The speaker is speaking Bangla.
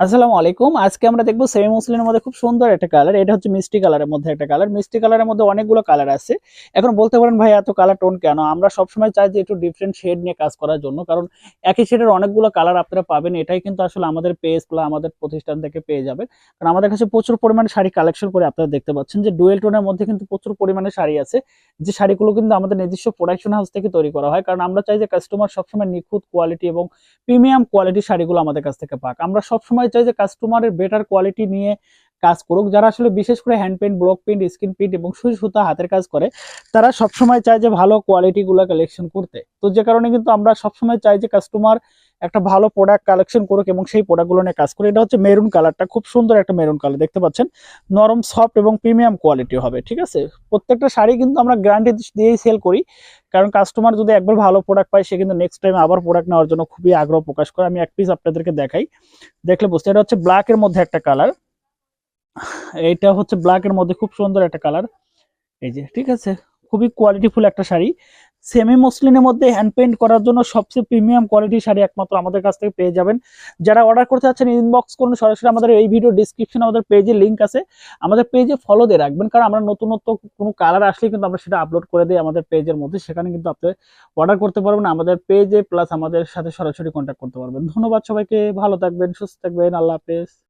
আসসালামু আলাইকুম। আজকে আমরা দেখব সেমি মুসলিনের মধ্যে খুব সুন্দর একটা কালার এটা হচ্ছে মিষ্টি কালারের মধ্যে একটা কালার মিষ্টি কালারের মধ্যে অনেকগুলো কালার আছে। এখন বলতে পারেন ভাই এত কালার টোন কেন? আমরা সবসময় চাই যে একটু ডিফারেন্ট শেড নিয়ে কাজ করার জন্য, কারণ একই শেডের অনেকগুলো কালার আপনারা পাবেন, এটাই কিন্তু আসলে আমাদের পেজ বা আমাদের প্রতিষ্ঠান থেকে পেয়ে যাবেন। কারণ আমাদের কাছে প্রচুর পরিমাণে শাড়ি কালেকশন করে আপনারা দেখতে পাচ্ছেন যে ডুয়েল টোনের মধ্যে কিন্তু প্রচুর পরিমাণে শাড়ি আছে। যে শাড়িগুলো কিন্তু আমাদের নিজস্ব প্রোডাকশন হাউস থেকে তৈরি করা হয়। কারণ আমরা চাই যে কাস্টমার সবসময় নিখুঁত কোয়ালিটি এবং প্রিমিয়াম কোয়ালিটির শাড়িগুলো আমাদের কাছ থেকে পাক। আমরা সবসময় চাই যে কাস্টমারের বেটার কোয়ালিটি নিয়ে কাজ করুক, যারা আসলে বিশেষ করে hand paint block paint screen print এবং সুই সুতা হাতের কাজ করে, তারা সবসময় চায় যে ভালো কোয়ালিটিগুলো কালেকশন করতে। তো যে কারণে কিন্তু আমরা সবসময় চাই যে কাস্টমার একটা ভালো প্রোডাক্ট কালেকশন করুক এবং সেই প্রোডাক্টগুলো নিয়ে কাজ করে এটা হচ্ছে মেরুন কালারটা খুব সুন্দর একটা মেরুন কালার দেখতে পাচ্ছেন? নরম সফট এবং প্রিমিয়াম কোয়ালিটি হবে, ঠিক আছে? প্রত্যেকটা শাড়ি কিন্তু আমরা গ্যারান্টি দিয়েই সেল করি। কারণ কাস্টমার যদি একবার ভালো প্রোডাক্ট পায়, সে কিন্তু নেক্সট টাইম আবার প্রোডাক্ট নেওয়ার জন্য খুবই আগ্রহ প্রকাশ করে। আমি এক পিস আপনাদেরকে দেখাই। দেখলে বুঝতে এটা হচ্ছে ব্ল্যাক এর মধ্যে একটা কালার এইটা হচ্ছে ব্ল্যাক এর মধ্যে খুব সুন্দর একটা কালার এই যে, ঠিক আছে? খুবই কোয়ালিটিফুল একটা শাড়ি। সেমি মসলিনের মধ্যে হ্যান্ড পেন্ট করার জন্য সবচেয়ে প্রিমিয়াম কোয়ালিটির শাড়ি একমাত্র আমাদের কাছ থেকে পেয়ে যাবেন। যারা অর্ডার করতে চাচ্ছেন ইনবক্স করুন। সরাসরি আমাদের এই ভিডিও ডিসক্রিপশনে আমাদের পেজে লিংক আছে। আমাদের পেজে ফলো দিয়ে রাখবেন, কারণ আমরা নতুনত্ব কোনো কালার আসলে কিন্তু আমরা সেটা আপলোড করে দিই আমাদের পেজের মধ্যে। সেখানে কিন্তু আপনি অর্ডার করতে পারবেন আমাদের পেজে প্লাস আমাদের সাথে সরাসরি কন্ট্যাক্ট করতে পারবেন। ধন্যবাদ সবাইকে। ভালো থাকবেন, সুস্থ থাকবেন। আল্লাহ হাফেজ।